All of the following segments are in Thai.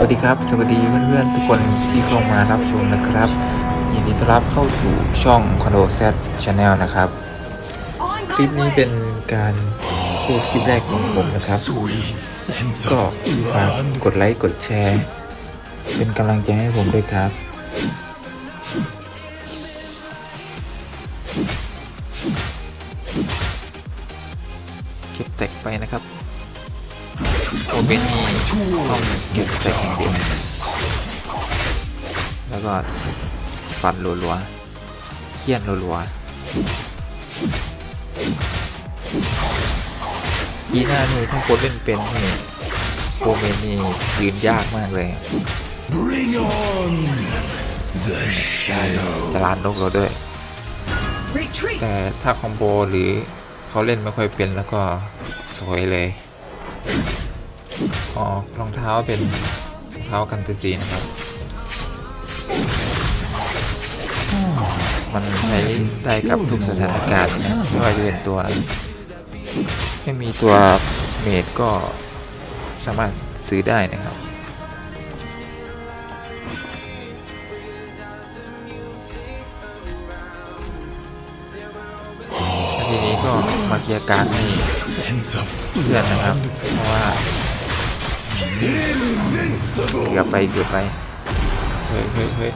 วัสดีครับ สวัสดีเพื่อนๆทุกคนที่เข้ามารับชมนะครับ ยินดีต้อนรับเข้าสู่ช่องคอนโดแซดชาแนลนะครับ คลิปนี้เป็นการพูดคลิปแรกของผมนะครับ ก็ฝากกดไลค์กดแชร์ เป็นกำลังใจให้ผมด้วยครับ เก็บแตกไปนะครับ โอเบนนี่ต้องเก็บแตกอย่งเดียวแล้วก็ฟันรัวๆเคี่ยนรัวๆยีหน้านี่ถ้าคนเล่นเป็นนี่โอเมนนี่ยืนยากมากเลย Bring on the shadow. จะลานนกเราด้วย แต่ถ้าคอมโบหรือเขาเล่นไม่ค่อยเป็นแล้วก็สวยเลย ออกรองเท้าเป็นรองเท้ากันซีนะครับ มันใช้ได้กับทุกสถานการณ์นะไม่ว่าจะเป็นตัวไม่มีตัวเมดก็สามารถซื้อได้นะครับทีนี้ก็มาเคลียร์การดให้ Sense of เพื่อนนะครับ เพราะว่า เกือบไปเกือบไปเฮ้ยเฮ้ยเฮ้ย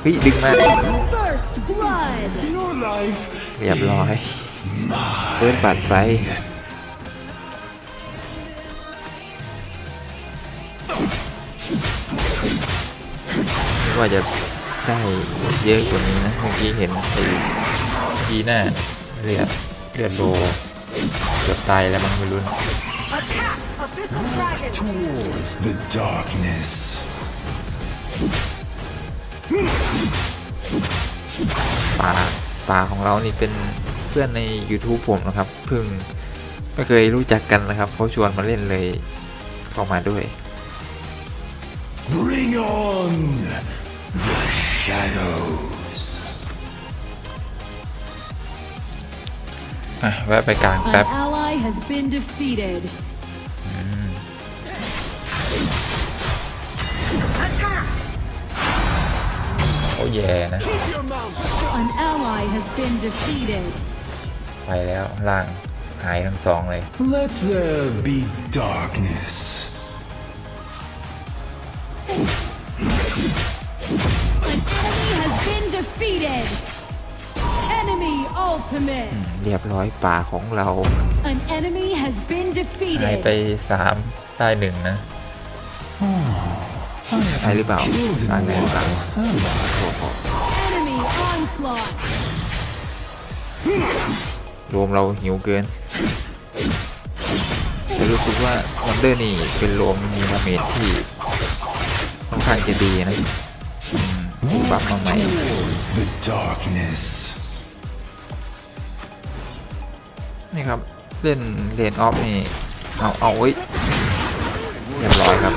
เฮ้ยดึงมา First blood! your life. เรียบร้อยเพื่อนปัดไปนึกว่าจะได้เยอะกว่านี้นะเมื่อกี้เห็นไอ้ทีหน้าเลือดเลือดโลเกือบตายแล้วมันไม่รู้นะ Attack! Abyssal dragon! Towards the darkness. ป่าป่าของเรานี่เป็นเพื่อนใน YouTube ผมนะครับเพิ่งไม่เคยรู้จักกันนะครับเขาชวนมาเล่นเลยเข้ามาด้วย Bring on the shadows. อะแวะไปกลาง An แป๊บ ally has been defeated. โอ้แย่นะ An ally has been defeated. ไปแล้วล่างหายทั้งสองเลย Let there be darkness. An enemy has been defeated. Enemy ultimate. เรียบร้อยป่าของเรา An enemy has been หายไป defeated. สามได้หนึ่งนะ ใช่หรือเปล่า Killed ตาย in หรือเปล่า Enemy onslaught. รวมเราหิวเกินแต่รู้สึกว่าวันเดอร์นี่เป็นรวมมีดาเมจที่ค่อนข้างจะดีนะอืมปรับมาใหม่นี่ครับ เล่นเลนออฟนี่ เอา เอาเว้ยเรียบร้อยครับ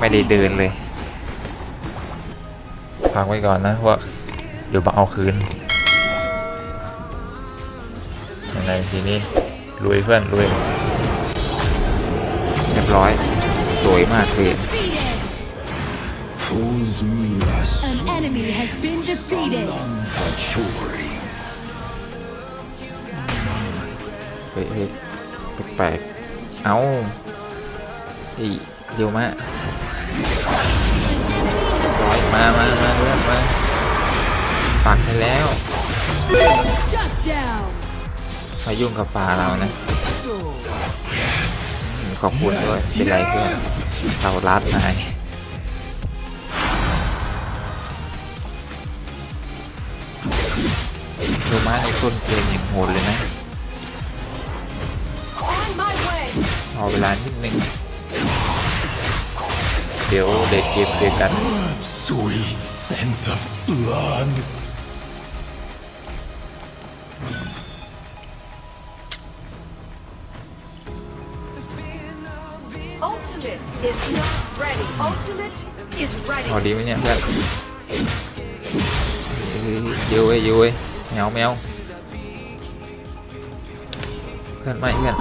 ไม่ได้เดิน defeated. เลยพักไว้ก่อนนะว่าเดี๋ยวมาเอาคืนยังไงทีนี้ลุยเพื่อนลุยเรียบร้อย สวยมากเลย Defeated. Fools me as An enemy has been defeated. Pachori. เฮ้ยเฮ้ยแปลกๆเอาอี เดี๋ยวมาร้อยมามามาเพื่อนมาปักให้แล้ว Shut down. มายุ่งกับป่าเรานะอืมขอบคุณด้วยเป็นไรเพื่อนเราลัดนายดูมาในต้นเกมอย่างโหดเลยนะ On my way. เอาเวลานิดนึง เดี๋ยวเด็กเกมเดียวกัน Sweet sense of blood. Ultimate is not ready. Ultimate is ready. พอดีไหมเนี่ยเพื่อนเฮ้ยเดี๋ยวเว้ยเดี๋ยวเว้ยแมวแมวเพื่อนไม่เพื่อน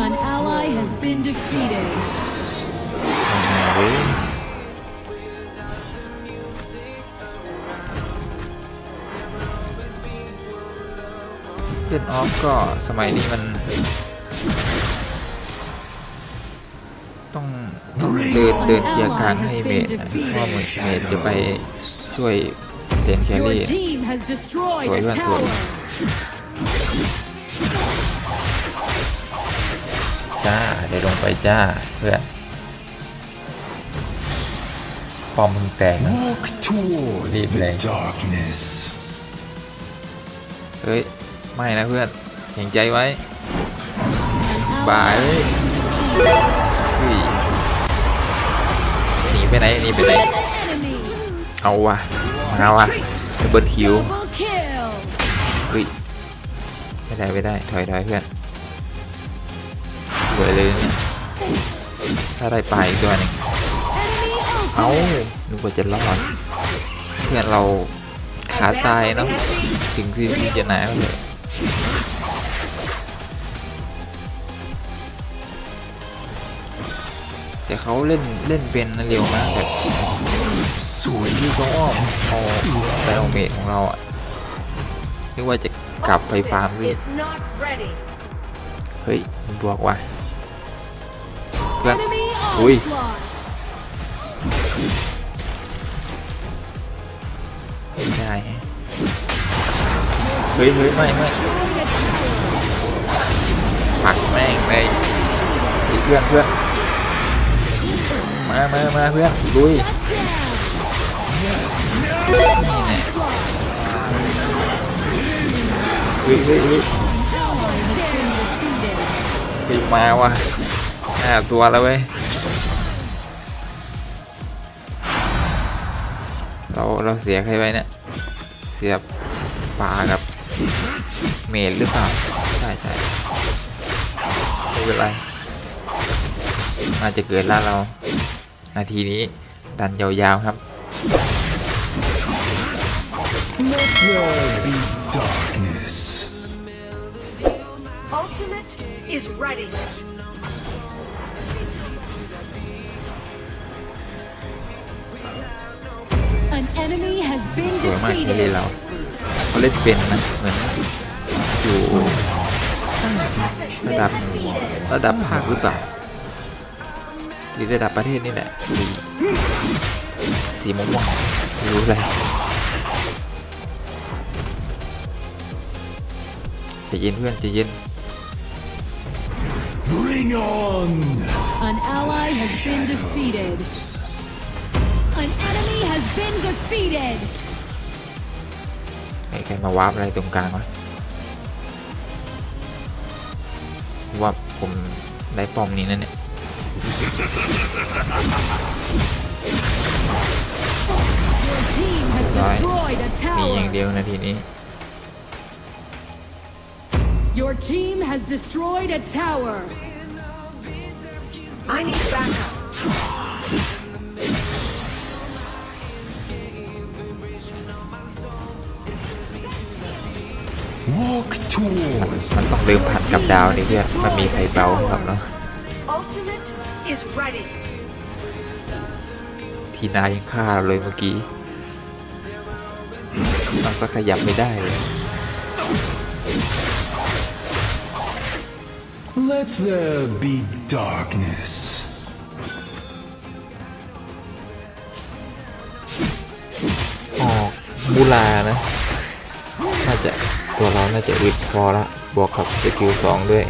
ล่นออฟก็สมัยนี้มัน ต้องเดินเดินเคลียร์กลางให้เมดนะเพราะว่าเมดจะไปช่วยเดนแค Your รี่ team has destroyed Rồi, a bạn tower. จ้าเดี๋ยวลงไปจ้าเพื่อนปอมมึงแตกนะ Walk towards Leave the lane. darkness. เฮ้ย ไม่นะเพื่อนแข็งใจไว้บายเฮ้ยหนีไปไหนหนีไปไหนเอาวะมาว่ะดับเบิลคิวเฮ้ยไม่ได้ไม่ได้ถอยถอยเพื่อนสวยเลยเนี่ยถ้าได้ไปอีกตัวหนึงเอานึกว่าจะรอดเพื่อนเราขาตายเนาะถึงซีซีจะหนาวเลย แต่เขาเล่นเล่นเป็นนะเร็วมากแบบ Sweet ที่เขาอ้อมเอาไดโอเมทของเราอะนึกว่าจะกลับไปฟาร์ม Ultimate พี่ is not ready. เฮ้ยมันบวกว่ะเพื่อน Enemy Ui. onslaught. ไม่ได้แฮะเฮ้ยเฮ้ยไม่ไม่ Destroyed a tower. ผลักแม่งเลยเฮ้ยเพื่อนเพื่อน มามามาเพื่อนลุย Shut down. นี่แน่เฮ้ยเฮ้ยเฮ้ย Ally has been defeated. เฮ้ยมาว่ะห้าตัวแล้วเว้ยเราเราเสียใครไว้เนี่ย เสียปลากับเมดหรือเปล่า ใช่ใช่ไม่เป็นไรน่าจะเกิดล่าเรา นาทีนี้ดันยาวๆครับ Let there be darkness. Ultimate is ready. An enemy has been สวยมากที่เล่น defeated. เราเขาเล่นเป็นนะเหมือนอยู่ระดับระดับภาคหรือเปล่า หรือระดับประเทศนี่แหละสีสีม่วงๆไม่รู้เลยใจะเย็นเพื่อนใจะเย็น Bring on! An ally has been defeated. An enemy has been defeated. ใครใครมาวาร์ปอะไรตรงกลางวะว่าผมได้ป้อมนี้นั่นเนี่ย Your team has Rồi. destroyed a มีอย่าง tower. เดียวนาทีนี้ Your team has destroyed a tower. I need backup. Walk towards มันต้องลืมผ่านกับดาวนี่เพื่อนมันมีใครเบาครับเนาะ Ultimate is ready. ทีนายังฆ่าเราเลยเมื่อกี้มันก็ขยับไม่ได้เลย Let there be darkness. ออกมูลานะ น่าจะตัวเราน่าจะอึดพอละ บวกกับสกิลสองด้วย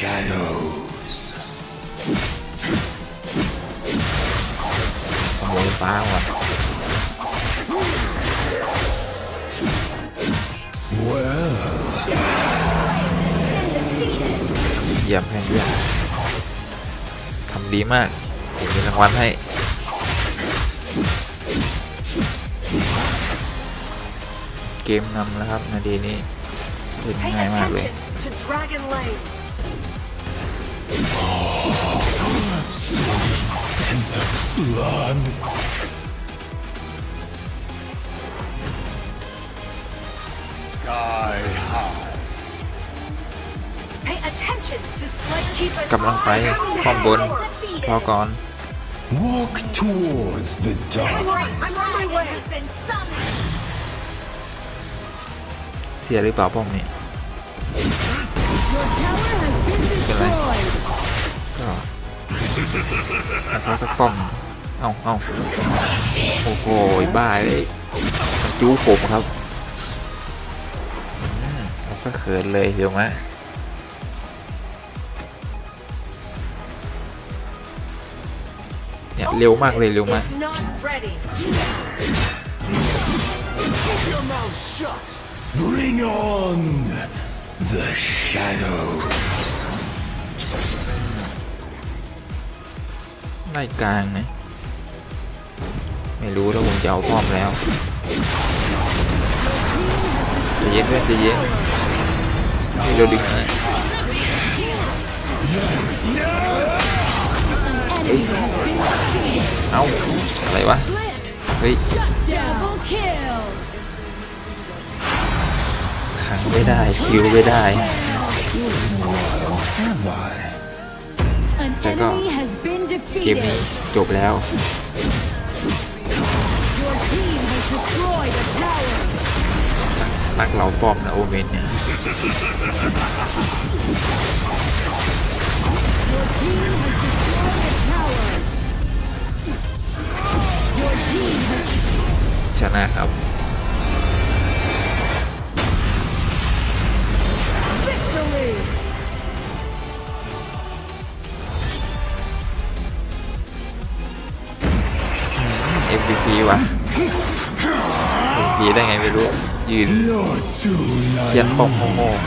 shadows. ขโมยฟ้าว่ะ Well, เยี่ยมให้เยี่ยมทำดีมากผมมีรางวัลให้เกมนำแล้วครับนาทีนี้เล่นง่ายมากเลย attention to Dragon Lane. sweet scent of blood. Sky high. Pay attention to Slayer. Keep an กำลังไป eye on ข้อมบน Tower. พอก่อน Walk towards the dark. I'm on my way. Has been summoned. เสียหรือเปล่าป้อมนี่ Your tower has been destroyed. ก็ให้เขาสักป้อมเอ้าเอ้าโอ้โหบ้าเลยมันจู้ผมครับอืมเอาสักเขินเลยเดี๋ยวมะเนี่ยเร็วมากเลยเร็วมาก Is not ready. Your mouth shut. Bring on the shadows. ไล่กลางนะ ไม่รู้แล้วผมจะเอาป้อมแล้วจะเย็นด้วยจะเย็นให้เราดึงนะเอาอะไรวะ เฮ้ย ขังไม่ได้คิวไม่ได้แต่ก็เกมจบแล้วรักเราป้อมนะโอเมนเนี่ยชนะครับ victory. MVP วะ MVP ได้ไงไม่รู้ ยืนเคียนปอมโง่ๆ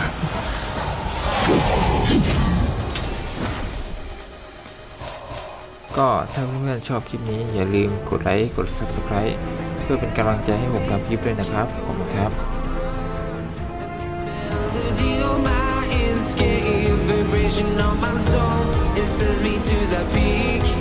ก็ถ้าเพื่อนๆชอบคลิปนี้อย่าลืมกดไลค์ กด Subscribe เพื่อเป็นกำลังใจให้ผมทำคลิปด้วยนะครับ ขอบคุณครับ soul. It sends me to the peak.